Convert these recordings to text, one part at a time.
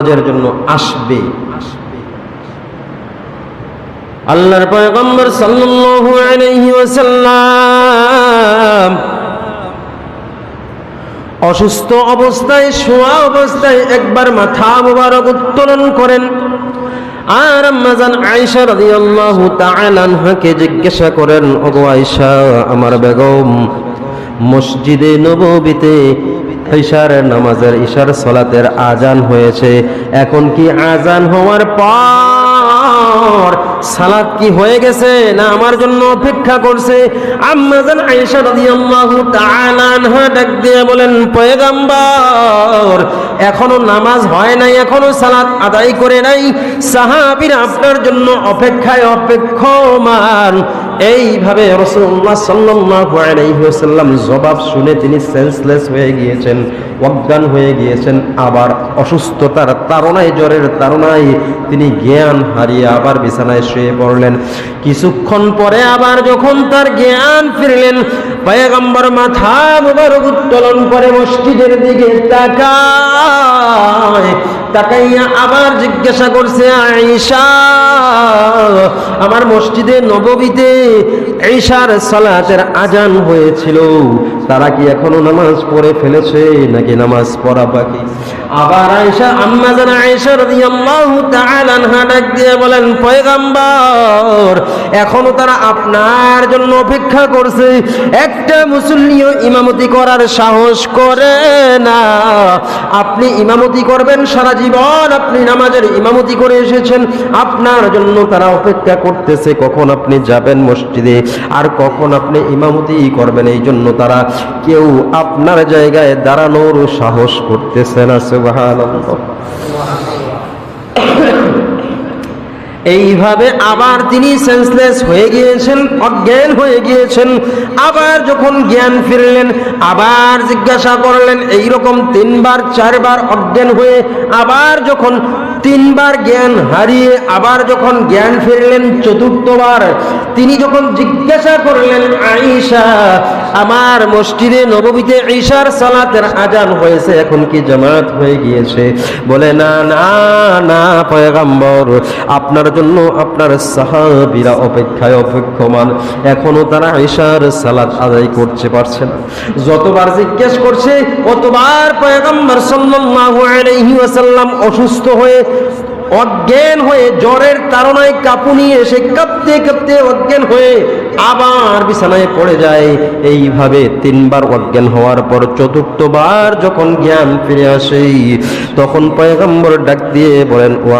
নামাজের জন্য আসবে। আল্লাহর পয়গম্বর সাল্লাল্লাহু আলাইহি ওয়াসাল্লাম অসুস্থ অবস্থায়, শোয়া অবস্থায় একবার মাথা মোবারক উত্তোলন করেন। আর আম্মাজান আয়েশা রাদিয়াল্লাহু তাআলা আনহাকে জিজ্ঞাসা করেন, ওগো আয়েশা, আমার বেগম, মসজিদে নববীতে ঈশার নামাজের ঈশার সলাতের আজান হয়েছে। এখন কি আজান হওয়ার পর সালাত কি হয়ে গেছে না আমার জন্য অপেক্ষা করছে? আম্মাজান আয়েশা রাদিয়াল্লাহু তাআলা আনহা ডাক দিয়ে বলেন, পয়গম্বর, এখনও নামাজ হয় নাই, এখনও সালাত আদায় করে নাই। সাহাবীরা আপনার জন্য অপেক্ষায় অপেক্ষমান। এইভাবে আলাইহি ওয়াসাল্লাম জবাব শুনে তিনি সেন্সলেস হয়ে গিয়েছেন, অজ্ঞান হয়ে গিয়েছেন। আবার অসুস্থতার তারণায়, জ্বরের তারণায় তিনি জ্ঞান হারিয়ে আবার বিছানায় শুয়ে পড়লেন। কিছুক্ষণ পরে আবার যখন তার জ্ঞান ফিরলেন, পায়গম্বর মাথা মুবারক উত্তোলন করে মসজিদের দিকে তাকায়, তাকাইয়া আবার জিজ্ঞাসা করছে, আয়েশা আমার মসজিদে নববীতে ঈশার সালাতের আজান হয়েছিল। তারা কি এখনও নামাজ পড়ে ফেলেছে নাকি নামাজ পড়া বাকি? আবার আয়েশা, আম্মা আয়েশা রাদিয়াল্লাহু তাআলা দিয়ে বলেন, পয়গম্বর, এখনও তারা আপনার জন্য অপেক্ষা করছে। একটা মুসল্লিও ইমামতি করার সাহস করে না। আপনি ইমামতি করবেন সারা জীবন, আপনি নামাজের ইমামতি করে এসেছেন। আপনার জন্য অপেক্ষা করতেছে কখন আপনি যাবেন মসজিদে আর কখন আপনি ইমামতি করবেন, এই জন্য তারা কেউ আপনার জায়গায় দাঁড়ানোর সাহস করতেছে না, সুবহানাল্লাহ। এইভাবে আবার তিনি সেন্সলেস হয়ে গিয়েছেন, অজ্ঞান হয়ে গিয়েছেন, আবার যখন জ্ঞান ফিরলেন, আবার জিজ্ঞাসা করলেন, এইরকম তিনবার, চারবার অজ্ঞান হয়ে আবার যখন তিনবার জ্ঞান হারিয়ে আবার যখন জ্ঞান ফিরলেন চতুর্থবার, তিনি যখন জিজ্ঞাসা করলেন আইসা আমার মসজিদে নবমীতে ঈশার সালাতের আজান হয়েছে, এখন কি জামাত হয়ে গিয়েছে? বলে, না না না, পয়গাম্বর, আপনার জন্য আপনার সাহাবিরা অপেক্ষায় অপেক্ষমান। এখনও তারা ঈশার সালাত আদায় করতে পারছে না। যতবার জিজ্ঞেস করছে, অতবার পয়গাম্বর সাল্লাল্লাহু আলাইহি ওয়াসাল্লাম অসুস্থ হয়ে অজ্ঞান হয়ে জ্বরের তারণায় কাঁপুনি এসে কাঁপতে কাঁপতে অজ্ঞান হয়ে আবার বিছানায় পড়ে যায়। এইভাবে তিনবার অজ্ঞান হওয়ার পর চতুর্থবার যখন জ্ঞান ফিরে আসে, তখন পয়গম্বর ডাক দিয়ে বলেন, ও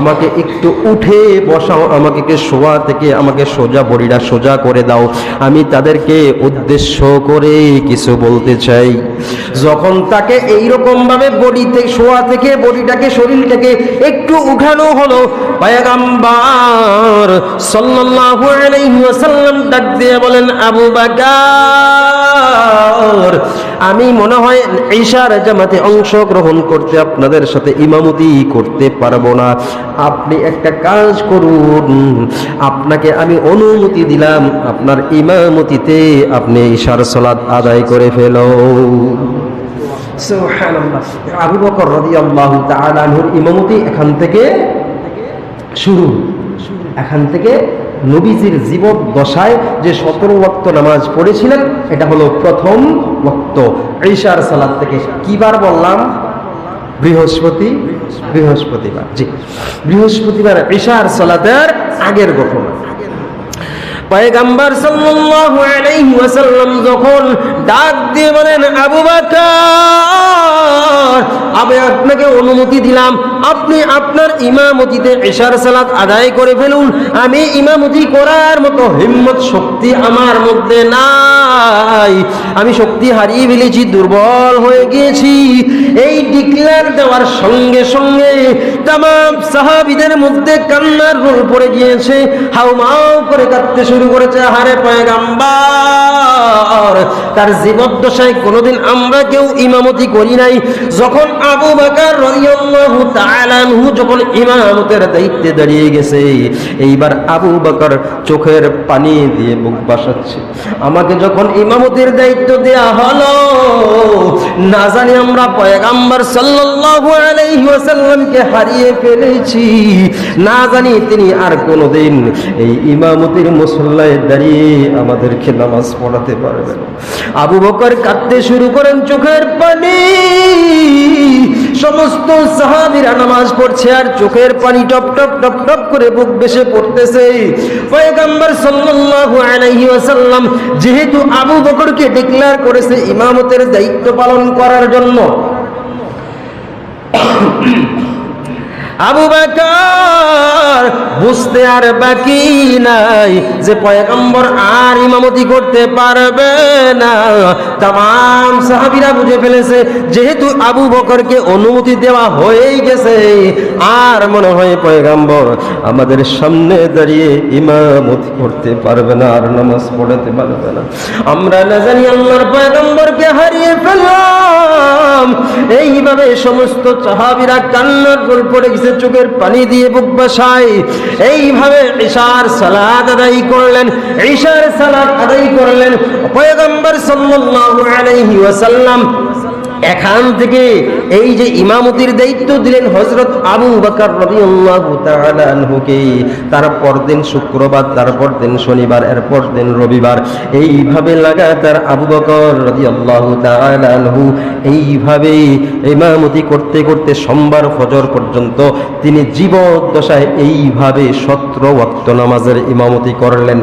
আমাকে একটু উঠে বসাও, আমাকে শোয়া থেকে আমাকে সোজা বড়িটা সোজা করে দাও। আমি তাদেরকে উদ্দেশ্য করে কিছু বলতে চাই। যখন তাকে এইরকম ভাবে বডি থেকে শোয়া থেকে বডিটাকে, শরীরটাকে একটু উঠানো হলো, পয়গাম্বার সাল্লাল্লাহু আলাইহি ডাক দিয়ে বলেন, আবু বকর, আমি মনে হয় ঈশার জামাতে অংশগ্রহণ করতে আপনাদের সাথে ইমামতি করতে পারব না। আপনি একটা কাজ করুন, আপনাকে আমি অনুমতি দিলাম, আপনার ইমামতিতে আপনি ঈশার সালাত আদায় করে ফেলো। আবু বকর তাআলা আনহুর ইমামতি এখান থেকে শুরু। এখান থেকে নবীজির জীবন দশায় যে সতেরো ওয়াক্ত নামাজ পড়েছিলেন, এটা হলো প্রথম ওয়াক্ত। ঈশার সালাদ থেকে কিবার বললাম? বৃহস্পতি বৃহস্পতিবার, জি। বৃহস্পতিবার ঈশার সালাতের আগের ঘটনা। পয়গাম্বর ওয়াসাল্লাম যখন ডাক দিয়ে বলেন, আবু বকর, আমি আপনাকে অনুমতি দিলাম, আপনি আপনার ইমামতিতে ঈশার সালাত আদায় করে ফেলুন। আমি ইমামতি করার মতো হিম্মত, শক্তি আমার মধ্যে নাই। আমি শক্তি হারিয়ে ফেলেছি, দুর্বল হয়ে গিয়েছি। এই ডিক্লার দেওয়ার সঙ্গে সঙ্গে তাম সাহাবিদের মধ্যে কান্নার রোল পড়ে গিয়েছে। হাউমাউ করে কাঁদতে শুরু করেছে, হারে পয়গাম্বার। তার জীবদ্দশায় কোনোদিন আমরা কেউ ইমামতি করি নাই। যখন আবু বাকার রাদিয়াল্লাহু তাআলা আনহু যখন ইমামতের দায়িত্বে দাঁড়িয়ে গেছে, এইবার আবু বাকর চোখের পানি দিয়ে বুক বাসাচ্ছে। আমাকে যখন ইমামতির দায়িত্ব দেয়া হলো, না জানি আমরা পয়গাম্বর সাল্লাল্লাহু আলাইহি ওয়াসাল্লামকে হারিয়ে ফেলেছি। না জানি তিনি আর কোনোদিন এই ইমামতির মুসল্লায় দাঁড়িয়ে আমাদেরকে নামাজ পড়াতে পারবেন আবু বকর কাঁদতে শুরু করেন চোখের পানি। সমস্ত সাহাবীরা নামাজ পড়ছে আর চোখের পানি টপ টপ টপ টপ করে বুক বেশে পড়তেছে। পয়গম্বর সাল্লাল্লাহু আলাইহি ওয়াসাল্লাম যেহেতু আবু বকরকে ডিক্লেয়ার করেছে ইমামতের দায়িত্ব পালন করার জন্য আবু বাকর বুঝতে আর বাকি নাই যে পয়গম্বর আর ইমামতি করতে পারবে না। তাম সাহাবিরা বুঝে ফেলেছে, যেহেতু আবু বকরকে অনুমতি দেওয়া হয়েই গেছে, আর মনে হয় পয়গম্বর আমাদের সামনে দাঁড়িয়ে ইমামতি করতে পারবে না, আর নামাজ পড়াতে পারবে না। আমরা না জানি আল্লাহর পয়গম্বরকে হারিয়ে ফেললাম। এইভাবে সমস্ত সাহাবিরা কান্নার গোল পড়ে গেছে। চোখের পানি দিয়ে বুক বসাই এইভাবে ঈশার সালাদ আদায় করলেন, ঈশার সালাদ আদায় করলেন। পয়গম্বর সাল্লাল্লাহু আলাইহি ওয়াসাল্লাম এখান থেকে এই যে ইমামতির দায়িত্ব দিলেন হজরত আবু বকর তাআলা তারপর দিন শুক্রবার, তারপর দিন শনিবার, এরপর দিন রবিবার, এইভাবে লাগাতার আবু বকর রাদিয়াল্লাহু তাআলা আনহু এইভাবে ইমামতি করতে করতে সোমবার ফজর পর্যন্ত তিনি জীবদ্দশায় এইভাবে সত্র ওয়াক্ত নামাজের ইমামতি করলেন।